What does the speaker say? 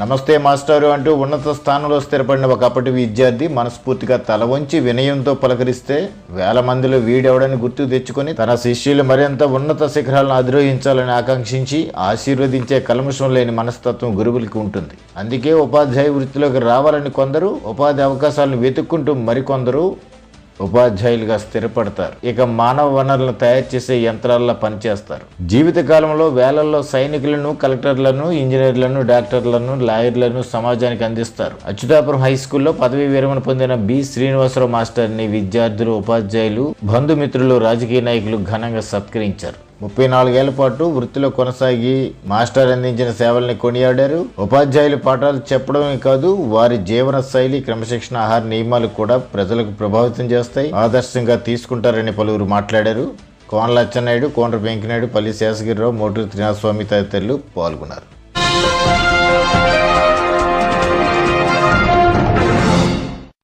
నమస్తే మాస్టారు అంటూ ఉన్నత స్థానంలో స్థిరపడిన ఒకప్పటి విద్యార్థి మనస్ఫూర్తిగా తల వంచి వినయంతో పలకరిస్తే వేల మందిలో వీడెవడని గుర్తు తెచ్చుకొని తన శిష్యులు మరింత ఉన్నత శిఖరాలను అధిరోహించాలని ఆకాంక్షించి ఆశీర్వదించే కల్మషం లేని మనస్తత్వం గురువులకి ఉంటుంది. అందుకే ఉపాధ్యాయ వృత్తిలోకి రావాలని కొందరు ఉపాధి అవకాశాలను వెతుక్కుంటూ మరికొందరు ఉపాధ్యాయులుగా స్థిరపడతారు. ఇక మానవ వనరులను తయారు చేసే యంత్రాల్లో పనిచేస్తారు. జీవిత కాలంలో వేలల్లో సైనికులను కలెక్టర్లను ఇంజనీర్లను డాక్టర్లను లాయర్లను సమాజానికి అందిస్తారు. అచ్యుతాపురం హై స్కూల్లో పదవీ విరమణ పొందిన బి. శ్రీనివాసరావు మాస్టర్ని విద్యార్థులు ఉపాధ్యాయులు బంధుమిత్రులు రాజకీయ నాయకులు ఘనంగా సత్కరించారు. ముప్పై నాలుగేళ్ళ పాటు వృత్తిలో కొనసాగి మాస్టర్ అందించిన సేవల్ని కొనియాడారు. ఉపాధ్యాయులు పాఠాలు చెప్పడమే కాదు వారి జీవన శైలి క్రమశిక్షణ ఆహార నియమాలు కూడా ప్రజలకు ప్రభావితం చేస్తాయి. ఆదర్శంగా తీసుకుంటారని పలువురు మాట్లాడారు. కోన అచ్చెన్నాయుడు కోనర వెంకనాయుడు పల్లి శేషగిరిరావు మోటూరు త్రినాథస్వామి తదితరులు పాల్గొన్నారు.